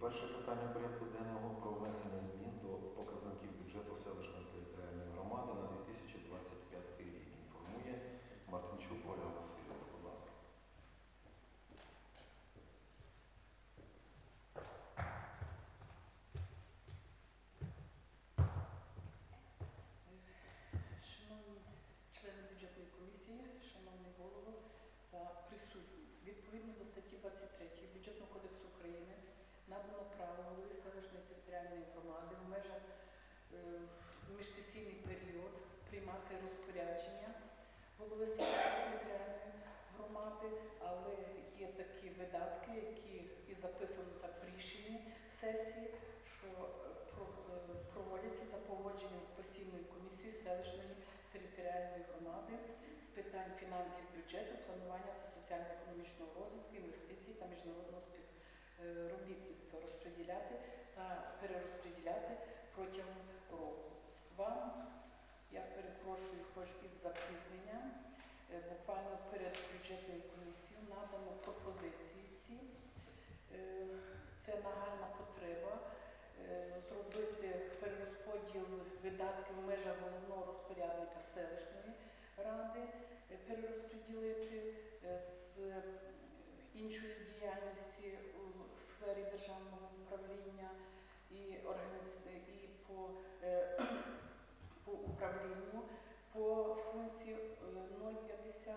перше питання порядку денного про внесення змін до показників бюджету селищної територіальної громади на 2025 рік. Інформує Мартинчук Ольга Васильівна. Будь ласка. Шановні члени бюджетної комісії, шановний голово та присутні, відповідно до статті 23 Бюджетного кодексу України надано право голови селищної територіальної громади в межах е, міжсесійний період приймати розпорядження голови територіальної громади, але є такі видатки, які і записано так в рішенні сесії, що е, е, проводяться за погодженням з постійною комісією селищної територіальної громади з питань фінансів бюджету, планування та соціально-економічного розвитку, інвестицій та міжнародного співробітництва розподіляти та перерозподіляти протягом року. Вам, я перепрошую, хоч із запізненням, е, буквально перед бюджетною комісією надано пропозиції ці. Е, Це нагальна потреба е, зробити перерозподіл видатків в межах головного розпорядника селищної ради, перерозподілити з іншої діяльності у сфері державного управління і, організ... по, е, по управлінню по функції е, 050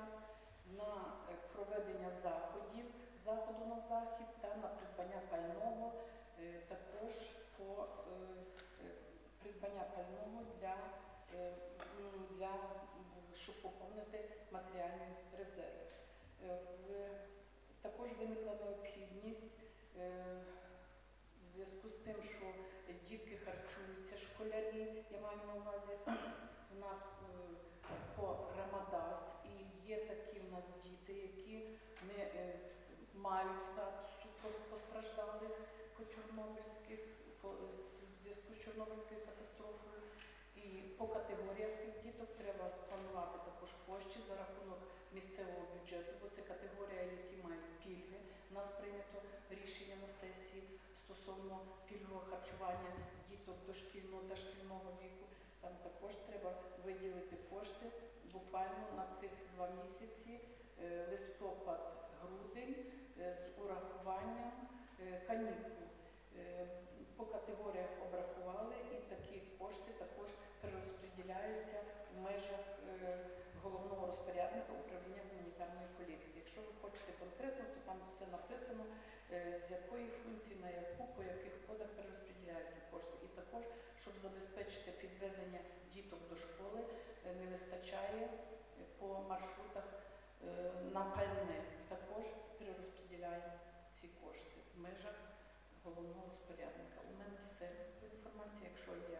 на е, проведення заходів, заходу на захід та на придбання пального, е, також по е, е, придбання пального для, е, для щоб поповнити матеріальний резерв. Е, В, також виникла необхідність е, в зв'язку з тим, що дітки харчуються, школярі, я маю на увазі, у нас е, по Рамадас, і є такі в нас діти, які не е, мають статусу постраждалих по Чорнобильських, по, зв'язку з Чорнобильською катастрофою. І по категоріях тих діток треба спланувати також кошти за рахунок місцевого бюджету, бо це категорія, які мають пільги. У нас прийнято рішення на сесії стосовно пільгового харчування діток дошкільного та шкільного віку. Там також треба виділити кошти буквально на цих два місяці, е, канікул. Е, По категоріях обрахували і такі кошти також перерозподіляються в межах е, головного розпорядника управління гуманітарної політики. Якщо ви хочете конкретно, то там все написано, е, з якої функції на яку, по яких кодах перерозподіляються кошти. І також, щоб забезпечити підвезення діток до школи, не вистачає по маршрутах на пальне. Також перерозподіляємо межах головного спорядника. У мене все Інформація. Якщо є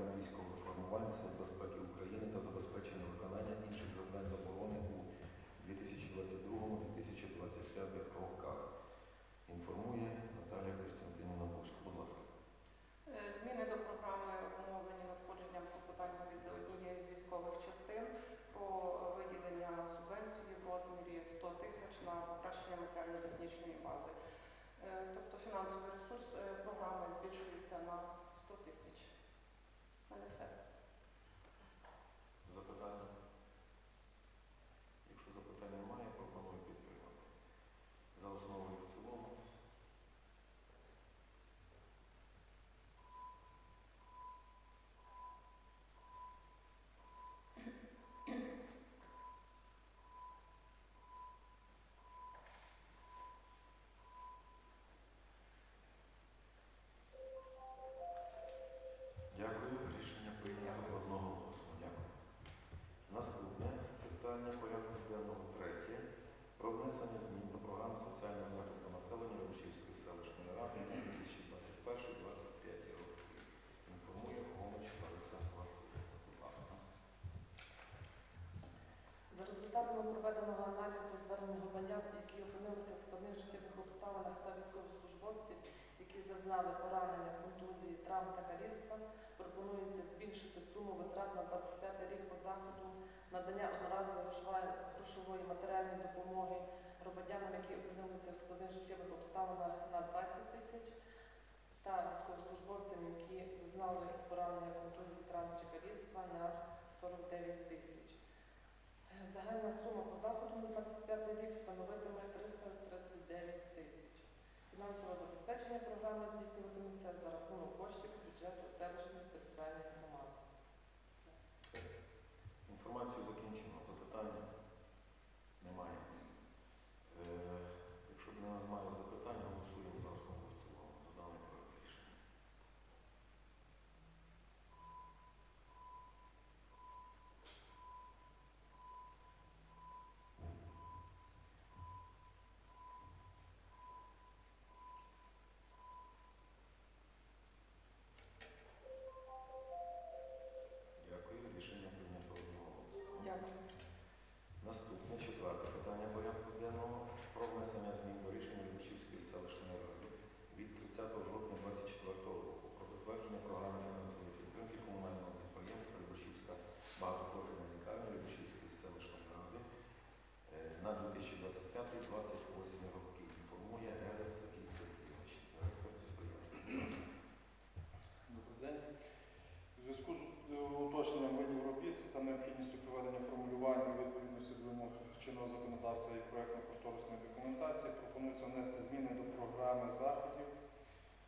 державне військове формування безпеки України та забезпечення виконання. внесення змін до програми соціального захисту населення Рубашівської селищної ради на 2021-2025 роки. Інформує Гомич Лариса Васильівна. Будь ласка. За результатами проведеного аналізу звернення, громадян, які опинилися в складних життєвих обставинах та військовослужбовців, які зазнали поранення, контузії, травм та каліцтва, пропонується збільшити суму витрат на 25 рік по заходу надання одноразової грошової матеріальної допомоги громадянам, які опинилися в складних життєвих обставинах на 20 тисяч, та військовослужбовцям, які зазнали поранення, контузії, травм чи каліцтва на 49 тисяч. Загальна сума по заходу на 25 рік становитиме 339 тисяч. Фінансове забезпечення програми здійснюватиметься за рахунок коштів бюджету селищних територіальних четверте питання порядку денного про внесення змін до рішення Любишівської селищної ради від 30 жовтня 2024 року про затвердження програми фінансової підтримки комунального підприємства Любишівська багатопрофільна лікарня Любишівської селищної ради е, на 2025-2028 роки. Інформує Герец Сергій Сергійович. Добрий день. У зв'язку з уточненням видів чинного законодавства і проєктно-кошторисної документації пропонується внести зміни до програми заходів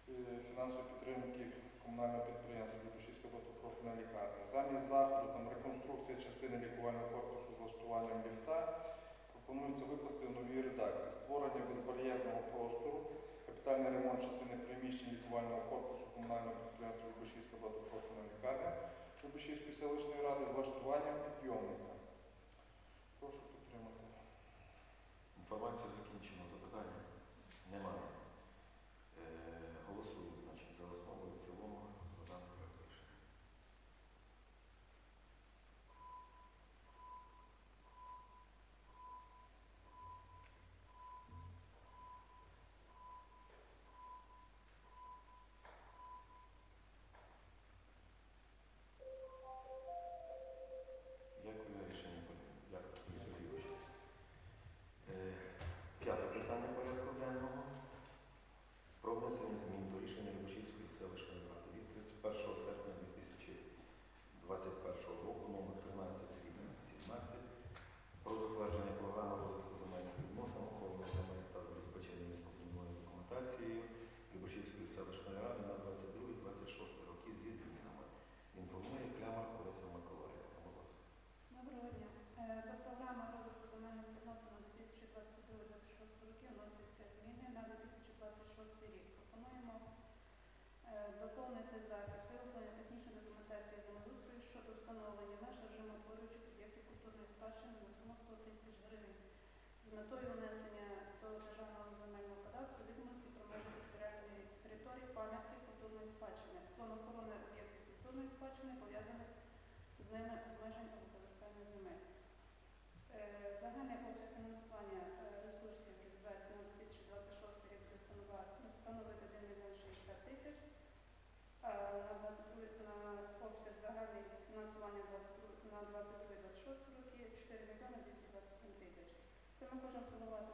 е, фінансової підтримки комунального підприємства Любишівська багатопрофільна лікарня. Замість заходу там реконструкція частини лікувального корпусу з влаштуванням ліфта пропонується викласти в новій редакції створення безбар'єрного простору капітальний ремонт частини приміщень лікувального корпусу комунального підприємства Любишівська багатопрофільна лікарня Любишівської селищної ради з влаштуванням підйомника. Прошу. Інформацію закінчено. Запитання? Немає. Е, голосуємо, значить, за основу і в цілому за даний проект рішення. Дякую, рішення прийнято. Дякую, Сергій Сергійович. Е, П'яте питання порядку денного. Про внесення змін до рішення Любашівської селищної ради від 31 серпня 2021 року номер 13 про затвердження програми розвитку земельних відносин, охорони земель та забезпечення містобудівною документацією Любашівської селищної ради на 22-26 роки зі змінами. Інформує Клямар Олеся Миколаївна. Будь ласка. Доброго дня. Е, До програми розвитку земельних відносин на 2022-2026 роки вносяться зміни на 2026 рік. Пропонуємо е, доповнити захід вироблення технічної документації землеустрою щодо встановлення меж режимотворюючих об'єктів культурної спадщини на суму 100 тисяч гривень з метою внесення до державного земельного кадастру відомості про межі територіальної території пам'ятки культурної спадщини, зон охорони об'єктів культурної спадщини пов'язаних з обмежень у використанні земель. Е, Загальний обсяг фінансування е, ресурсів реалізації на 2026 рік становити 1 мільйон 60 тисяч, на 22 на обсяг загальний фінансування 22 на 22-26 роки 4 мільйони 227 тисяч. Це ми можемо сформувати